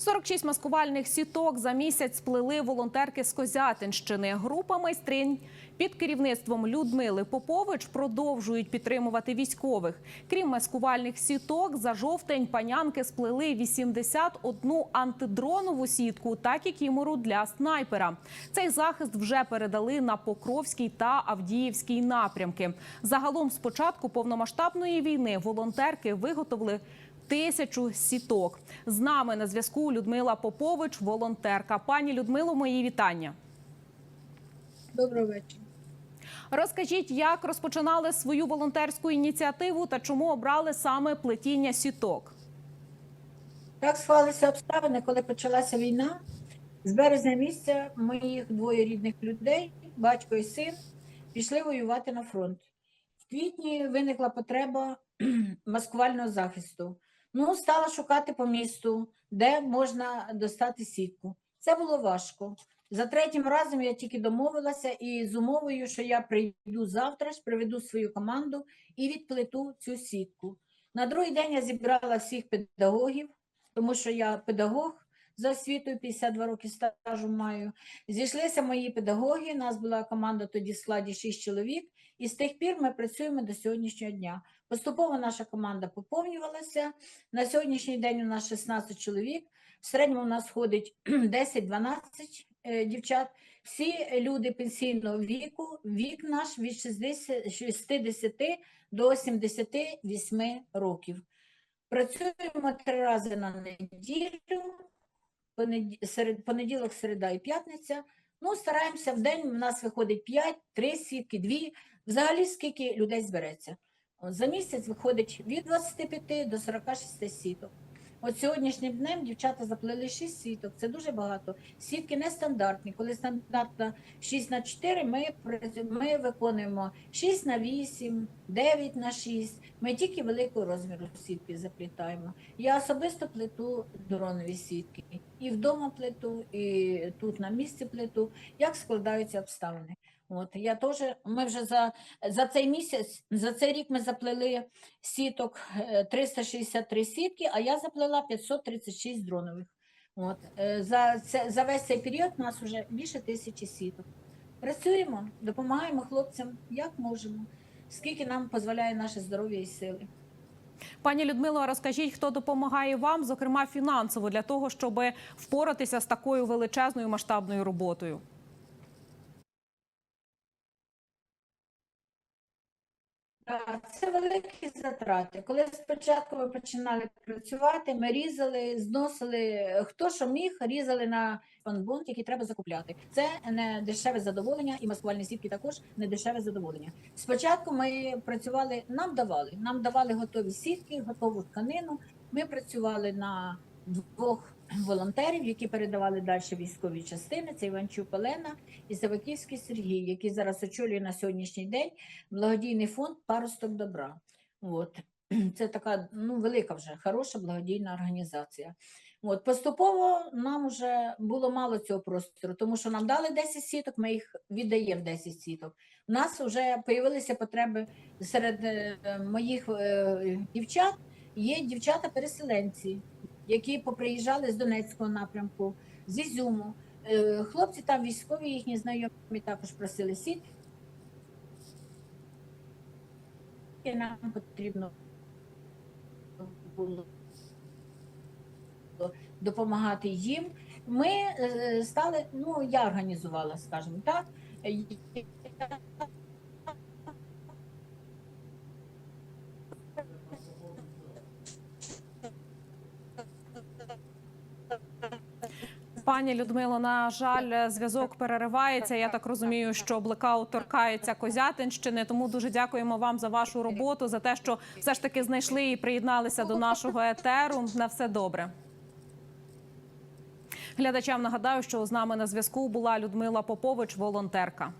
46 маскувальних сіток за місяць сплели волонтерки з Козятинщини. Група майстринь під керівництвом Людмили Попович продовжують підтримувати військових. Крім маскувальних сіток, за жовтень панянки сплели 81 антидронову сітку та кікімору для снайпера. Цей захист вже передали на Покровський та Авдіївський напрямки. Загалом з початку повномасштабної війни волонтерки виготовили тисячу сіток. З нами на зв'язку Людмила Попович, волонтерка. Пані Людмило, мої вітання. Доброго вечора. Розкажіть, як розпочинали свою волонтерську ініціативу та чому обрали саме плетіння сіток? Так склалися обставини, коли почалася війна. З березня місяця моїх двоє рідних людей, батько і син, пішли воювати на фронт. В квітні виникла потреба маскувального захисту. Ну, стала шукати по місту, де можна достати сітку. Це було важко. За третім разом я тільки домовилася і з умовою, що я прийду завтра ж, приведу свою команду і відплету цю сітку. На другий день я зібрала всіх педагогів, тому що я педагог за освітою, 52 роки стажу маю. Зійшлися мої педагоги. У нас була команда тоді в складі 6 чоловік, і з тих пір ми працюємо до сьогоднішнього дня. Поступово наша команда поповнювалася. На сьогоднішній день у нас 16 чоловік. В середньому у нас ходить 10-12 е, дівчат. Всі люди пенсійного віку, вік наш від 60, 60 до 78 років. Працюємо три рази на неділю, понеділок, середа і п'ятниця. Ну, стараємося в день. У нас виходить 5, 3 сітки, 2. Взагалі, скільки людей збереться. За місяць виходить від 25 до 46 сіток. От сьогоднішнім днем дівчата заплели 6 сіток. Це дуже багато. Сітки нестандартні. Коли стандартна 6 на 4, ми, ми виконуємо 6 на 8, 9 на 6. Ми тільки великого розміру сітки заплітаємо. Я особисто плету дронові сітки. І вдома плету, і тут на місці плету. Як складаються обставини? От я теж. Ми вже за, за цей місяць, за цей рік ми заплели сіток е, 363 сітки, а я заплела 536 дронових. От е, за це за весь цей період у нас вже більше тисячі сіток. Працюємо, допомагаємо хлопцям як можемо, скільки нам дозволяє наше здоров'я і сили. Пані Людмило, розкажіть, хто допомагає вам, зокрема фінансово, для того, щоб впоратися з такою величезною масштабною роботою? Це великі затрати. Коли спочатку ми починали працювати, ми різали, зносили хто що міг, різали на фанбунт, який треба закупляти. Це не дешеве задоволення, і маскувальні сітки також не дешеве задоволення. Спочатку ми працювали, нам давали, нам давали готові сітки, готову тканину. Ми працювали на двох волонтерів, які передавали далі військові частини. Це Іванчук Олена і Саваківський Сергій, який зараз очолює на сьогоднішній день благодійний фонд Паросток добра. От. Це така ну, велика вже хороша благодійна організація. От, поступово нам вже було мало цього простору, тому що нам дали 10 сіток, ми їх віддаємо 10 сіток. У нас вже з'явилися потреби серед е, моїх е, дівчат. Є дівчата-переселенці, які поприїжджали з Донецького напрямку, з Ізюму. Е, Хлопці там військові, їхні знайомі також просили сітки. І нам потрібно було допомагати їм. Ми е, стали, ну я організувала, скажімо так. Пані Людмило, на жаль, зв'язок переривається. Я так розумію, що блекаут торкається Козятинщини. Тому дуже дякуємо вам за вашу роботу, за те, що все ж таки знайшли і приєдналися до нашого етеру. На все добре. Глядачам нагадаю, що з нами на зв'язку була Людмила Попович, волонтерка.